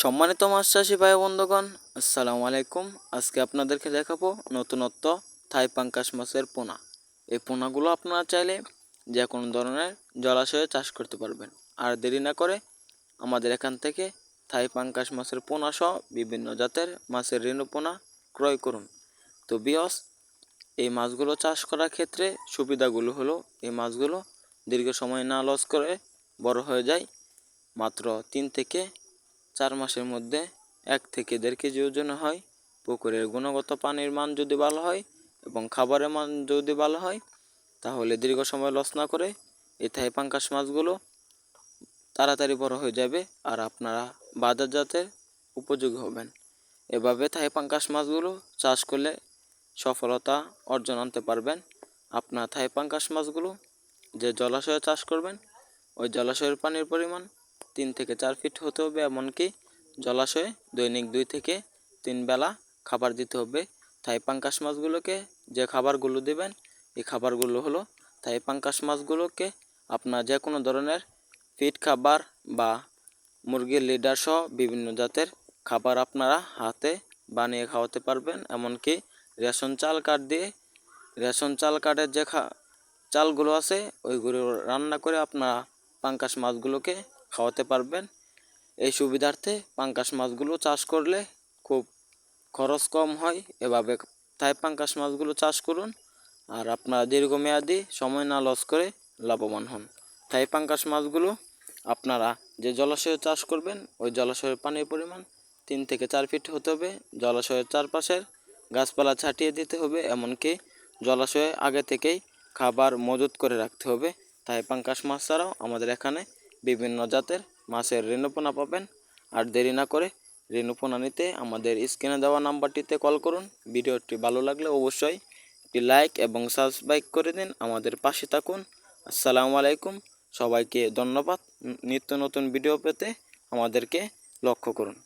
সম্মানিত মাছ চাষি ভাই বন্ধুগণ, আসসালামু আলাইকুম। আজকে আপনাদেরকে দেখাবো নতুনত্ব থাই পাঙ্কাশ মাছের পোনা। এই পোনাগুলো আপনারা চাইলে যে কোনো ধরনের জলাশয়ে চাষ করতে পারবেন। আর দেরি না করে আমাদের এখান থেকে থাই পাঙ্কাশ মাছের পোনা সহ বিভিন্ন জাতের মাছের রেণু পোনা ক্রয় করুন। তো বিয়স, এই মাছগুলো চাষ করার ক্ষেত্রে সুবিধাগুলো হলো, এই মাছগুলো দীর্ঘ সময় না লস করে বড় হয়ে যায়। মাত্র তিন থেকে চার মাসের মধ্যে এক থেকে দেড় কেজি ওজন হয়। পুকুরের গুণগত পানির মান যদি ভালো হয় এবং খাবারের মান যদি ভালো হয়, তাহলে দীর্ঘ সময় লস না করে এই থাই পাঙ্কাশ মাছগুলো তাড়াতাড়ি বড় হয়ে যাবে আর আপনারা বাজারজাতের উপযোগী হবেন। এভাবে থাই পাঙ্কাশ মাছগুলো চাষ করলে সফলতা অর্জন আনতে পারবেন। আপনার থাই পাঙ্কাশ মাছগুলো যে জলাশয়ে চাষ করবেন, ওই জলাশয়ের পানির পরিমাণ তিন থেকে চার ফিট হতে হবে, এমনকি জলাশয়ে দৈনিক দুই থেকে তিন বেলা খাবার দিতে হবে। থাই পাঙ্কাশ মাছগুলোকে যে খাবারগুলো দেবেন, এই খাবারগুলো হলো থাই পাঙ্কাশ মাছগুলোকে আপনার যে কোনো ধরনের ফিট খাবার বা মুরগির লিডার সহ বিভিন্ন জাতের খাবার আপনারা হাতে বানিয়ে খাওয়াতে পারবেন। এমনকি রেশন চাল কাঠ দিয়ে, রেশন চাল কাঠের যে খা, চালগুলো আছে, ওইগুলো রান্না করে আপনারা পাঙ্কাশ মাছগুলোকে খাওয়াতে পারবেন। এই সুবিধার্থে পাঙ্কাশ মাছগুলো চাষ করলে খুব খরচ কম হয়। এভাবে তাই পাঙ্কাশ মাছগুলো চাষ করুন। আর আপনারা দীর্ঘমেয়াদী সময় না লস করে লাভবান হন। তাই পাঙ্কাশ মাছগুলো আপনারা যে জলাশয়ে চাষ করবেন, ওই জলাশয়ের পানির পরিমাণ তিন থেকে চার ফিট হতে হবে। জলাশয়ের চারপাশের গাছপালা ছাটিয়ে দিতে হবে, এমনকি জলাশয়ে আগে থেকেই খাবার মজুত করে রাখতে হবে। তাই পাঙ্কাশ মাছ ছাড়াও আমাদের এখানে বিভিন্ন জাতের মাছের রেণুপোনা পাবেন। আর দেরি না করে রেণুপোনা নিতে আমাদের স্ক্রিনে দেওয়া নাম্বারটিতে কল করুন। ভিডিওটি ভালো লাগলে অবশ্যই একটি লাইক এবং সাবস্ক্রাইব করে দিন। আমাদের পাশে থাকুন। আসসালামু আলাইকুম। সবাইকে ধন্যবাদ। নিত্য নতুন ভিডিও পেতে আমাদেরকে লক্ষ্য করুন।